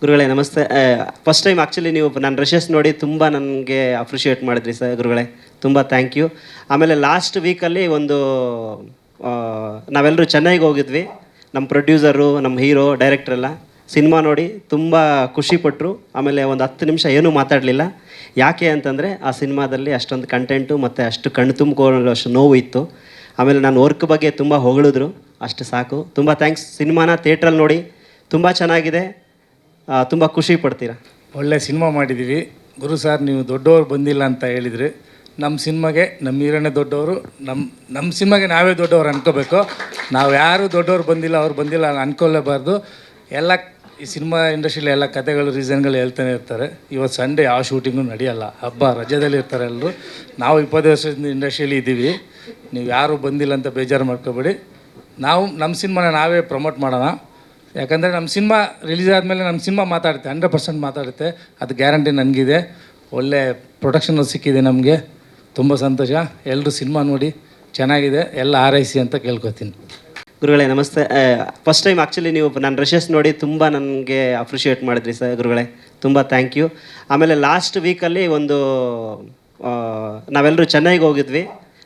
ಗುರುಗಳೇ, ನಮಸ್ತೆ. First time actually ನೀವು ನನ್ನ ರಿಶಸ್ ನೋಡಿ ತುಂಬ ನನಗೆ ಅಪ್ರಿಷಿಯೇಟ್ ಮಾಡಿದ್ರಿ ಸರ್ ಗುರುಗಳೇ. ತುಂಬ ಥ್ಯಾಂಕ್ ಯು ಆಮೇಲೆ ಲಾಸ್ಟ್ ವೀಕಲ್ಲಿ ಒಂದು ನಾವೆಲ್ಲರೂ ಚೆನ್ನೈಗೆ ಹೋಗಿದ್ವಿ. ನಮ್ಮ ಪ್ರೊಡ್ಯೂಸರು ನಮ್ಮ ಹೀರೋ ಡೈರೆಕ್ಟ್ರೆಲ್ಲ ಸಿನಿಮಾ ನೋಡಿ ತುಂಬ ಖುಷಿಪಟ್ಟರು ಆಮೇಲೆ ಒಂದು ಹತ್ತು ನಿಮಿಷ ಏನೂ ಮಾತಾಡಲಿಲ್ಲ. ಯಾಕೆ ಅಂತಂದರೆ ಆ ಸಿನಿಮಾದಲ್ಲಿ ಅಷ್ಟೊಂದು ಕಂಟೆಂಟು ಮತ್ತು ಅಷ್ಟು ಕಣ್ಣು ತುಂಬಿಕೊಳ್ಳೋಷ್ಟು ನೋವು ಇತ್ತು. ಆಮೇಲೆ ನಾನು ವರ್ಕ್ ಬಗ್ಗೆ ತುಂಬ ಹೊಗಳಿದ್ರು. ಅಷ್ಟು ಸಾಕು. ತುಂಬ ಥ್ಯಾಂಕ್ಸ್ ಸಿನಿಮಾನ ಥಿಯೇಟ್ರಲ್ಲಿ ನೋಡಿ ತುಂಬ ಚೆನ್ನಾಗಿದೆ. ತುಂಬ ಖುಷಿ ಪಡ್ತೀರಾ? ಒಳ್ಳೆ ಸಿನಿಮಾ ಮಾಡಿದ್ದೀವಿ. ಗುರು ಸರ್, ನೀವು ದೊಡ್ಡವರು ಬಂದಿಲ್ಲ ಅಂತ ಹೇಳಿದ್ರಿ. ನಮ್ಮ ಸಿನಿಮಾಗೆ ನಮ್ಮ ಹೀರೋನೇ ದೊಡ್ಡವರು ನಮ್ಮ ನಮ್ಮ ಸಿನಿಮಾಗೆ ನಾವೇ ದೊಡ್ಡವರು ಅನ್ಕೋಬೇಕು. ನಾವು ಯಾರು ದೊಡ್ಡವರು ಬಂದಿಲ್ಲ, ಅವ್ರು ಬಂದಿಲ್ಲ ಅನ್ಕೊಳ್ಳೇಬಾರ್ದು ಎಲ್ಲ ಈ ಸಿನಿಮಾ ಇಂಡಸ್ಟ್ರಿಲಿ ಎಲ್ಲ ಕತೆಗಳು ರೀಸನ್ಗಳು ಹೇಳ್ತಾನೆ ಇರ್ತಾರೆ. ಇವತ್ತು ಸಂಡೇ ಯಾವ ಶೂಟಿಂಗು ನಡೆಯಲ್ಲ. ಹಬ್ಬ, ರಜದಲ್ಲಿ ಇರ್ತಾರೆ ಎಲ್ಲರೂ ನಾವು ಇಪ್ಪತ್ತು ವರ್ಷದಿಂದ ಇಂಡಸ್ಟ್ರಿಯಲ್ಲಿ ಇದ್ದೀವಿ. ನೀವು ಯಾರು ಬಂದಿಲ್ಲ ಅಂತ ಬೇಜಾರು ಮಾಡ್ಕೋಬೇಡಿ. ನಾವು ನಮ್ಮ ಸಿನಿಮಾನ ನಾವೇ ಪ್ರಮೋಟ್ ಮಾಡೋಣ. ಯಾಕಂದರೆ ನಮ್ಮ ಸಿನಿಮಾ ರಿಲೀಸ್ ಆದಮೇಲೆ ನಮ್ಮ ಸಿನಿಮಾ ಮಾತಾಡುತ್ತೆ ಹಂಡ್ರೆಡ್ ಪರ್ಸೆಂಟ್ ಮಾತಾಡುತ್ತೆ. ಅದು ಗ್ಯಾರಂಟಿ ನನಗಿದೆ ಒಳ್ಳೆ ಪ್ರೊಡಕ್ಷನ್ ಸಿಕ್ಕಿದೆ ನಮಗೆ. ತುಂಬ ಸಂತೋಷ. ಎಲ್ಲರೂ ಸಿನಿಮಾ ನೋಡಿ ಚೆನ್ನಾಗಿದೆ. ಎಲ್ಲ ಆರೈಸಿ ಅಂತ ಕೇಳ್ಕೊತೀನಿ. ಗುರುಗಳೇ, ನಮಸ್ತೆ. ಫಸ್ಟ್ ಟೈಮ್ ಆ್ಯಕ್ಚುಲಿ ನೀವು ನಾನು ರಶಸ್ ನೋಡಿ ತುಂಬ ನನಗೆ ಅಪ್ರಿಷಿಯೇಟ್ ಮಾಡಿದ್ರಿ ಸರ್ ಗುರುಗಳೇ. ತುಂಬ ಥ್ಯಾಂಕ್ ಯು ಆಮೇಲೆ ಲಾಸ್ಟ್ ವೀಕಲ್ಲಿ ಒಂದು ನಾವೆಲ್ಲರೂ ಚೆನ್ನೈಗೆ ಹೋಗಿದ್ವಿ.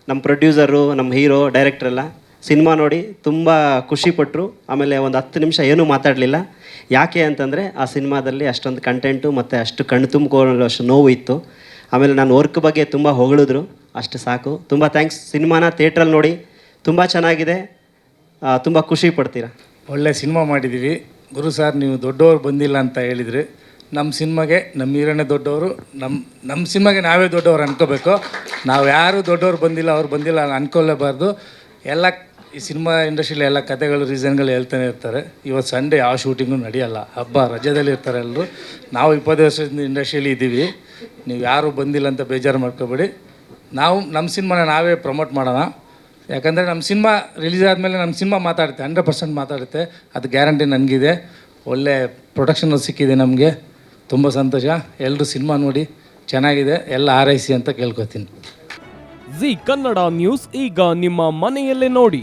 ನಮ್ಮ ಪ್ರೊಡ್ಯೂಸರು ನಮ್ಮ ಹೀರೋ ಡೈರೆಕ್ಟ್ರೆಲ್ಲ ಸಿನಿಮಾ ನೋಡಿ ತುಂಬ ಖುಷಿಪಟ್ಟರು ಆಮೇಲೆ ಒಂದು ಹತ್ತು ನಿಮಿಷ ಏನೂ ಮಾತಾಡಲಿಲ್ಲ. ಯಾಕೆ ಅಂತಂದರೆ ಆ ಸಿನಿಮಾದಲ್ಲಿ ಅಷ್ಟೊಂದು ಕಂಟೆಂಟು ಮತ್ತು ಅಷ್ಟು ಕಣ್ಣು ತುಂಬಿಕೊಳ್ಳೋಷ್ಟು ನೋವು ಇತ್ತು. ಆಮೇಲೆ ನಾನು ವರ್ಕ್ ಬಗ್ಗೆ ತುಂಬ ಹೊಗಳಿದ್ರು. ಅಷ್ಟು ಸಾಕು. ತುಂಬ ಥ್ಯಾಂಕ್ಸ್ ಸಿನಿಮಾನ ಥಿಯೇಟ್ರಲ್ಲಿ ನೋಡಿ ತುಂಬ ಚೆನ್ನಾಗಿದೆ. ತುಂಬ ಖುಷಿ ಪಡ್ತೀರಾ? ಒಳ್ಳೆ ಸಿನಿಮಾ ಮಾಡಿದ್ದೀವಿ ಗುರು ಸರ್, ನೀವು ದೊಡ್ಡವರು ಬಂದಿಲ್ಲ ಅಂತ ಹೇಳಿದ್ರಿ. ನಮ್ಮ ಸಿನಿಮಾಗೆ ನಮ್ಮ ಹೀರೋನೇ ದೊಡ್ಡವರು ನಮ್ಮ ನಮ್ಮ ಸಿನಿಮಾಗೆ ನಾವೇ ದೊಡ್ಡವರು ಅನ್ಕೋಬೇಕು. ನಾವು ಯಾರು ದೊಡ್ಡವರು ಬಂದಿಲ್ಲ, ಅವ್ರು ಬಂದಿಲ್ಲ ಅನ್ಕೊಳ್ಳೇಬಾರ್ದು ಎಲ್ಲ ಈ ಸಿನಿಮಾ ಇಂಡಸ್ಟ್ರಿಲಿ ಎಲ್ಲ ಕತೆಗಳು, ರೀಸನ್ಗಳು ಹೇಳ್ತಾನೆ ಇರ್ತಾರೆ. ಇವತ್ತು ಸಂಡೇ ಯಾವ ಶೂಟಿಂಗು ನಡೆಯಲ್ಲ. ಹಬ್ಬ, ರಜದಲ್ಲಿ ಇರ್ತಾರೆ ಎಲ್ಲರೂ ನಾವು ಇಪ್ಪತ್ತು ವರ್ಷದಿಂದ ಇಂಡಸ್ಟ್ರಿಯಲ್ಲಿ ಇದ್ದೀವಿ. ನೀವು ಯಾರು ಬಂದಿಲ್ಲ ಅಂತ ಬೇಜಾರು ಮಾಡ್ಕೋಬೇಡಿ. ನಾವು, ನಮ್ಮ ಸಿನಿಮಾನ ನಾವೇ ಪ್ರಮೋಟ್ ಮಾಡೋಣ. ಯಾಕಂದರೆ ನಮ್ಮ ಸಿನಿಮಾ ರಿಲೀಸ್ ಆದಮೇಲೆ ನಮ್ಮ ಸಿನಿಮಾ ಮಾತಾಡುತ್ತೆ ಹಂಡ್ರೆಡ್ ಪರ್ಸೆಂಟ್ ಮಾತಾಡುತ್ತೆ. ಅದು ಗ್ಯಾರಂಟಿ ನನಗಿದೆ. ಒಳ್ಳೆ ಪ್ರೊಡಕ್ಷನ್ ಸಿಕ್ಕಿದೆ ನಮಗೆ. ತುಂಬ ಸಂತೋಷ. ಎಲ್ಲರೂ ಸಿನಿಮಾ ನೋಡಿ ಚೆನ್ನಾಗಿದೆ. ಎಲ್ಲ ಆರೈಸಿ ಅಂತ ಕೇಳ್ಕೊತೀನಿ. ಜಿ ಕನ್ನಡ ನ್ಯೂಸ್ ಈಗ ನಿಮ್ಮ ಮನೆಯಲ್ಲೇ ನೋಡಿ.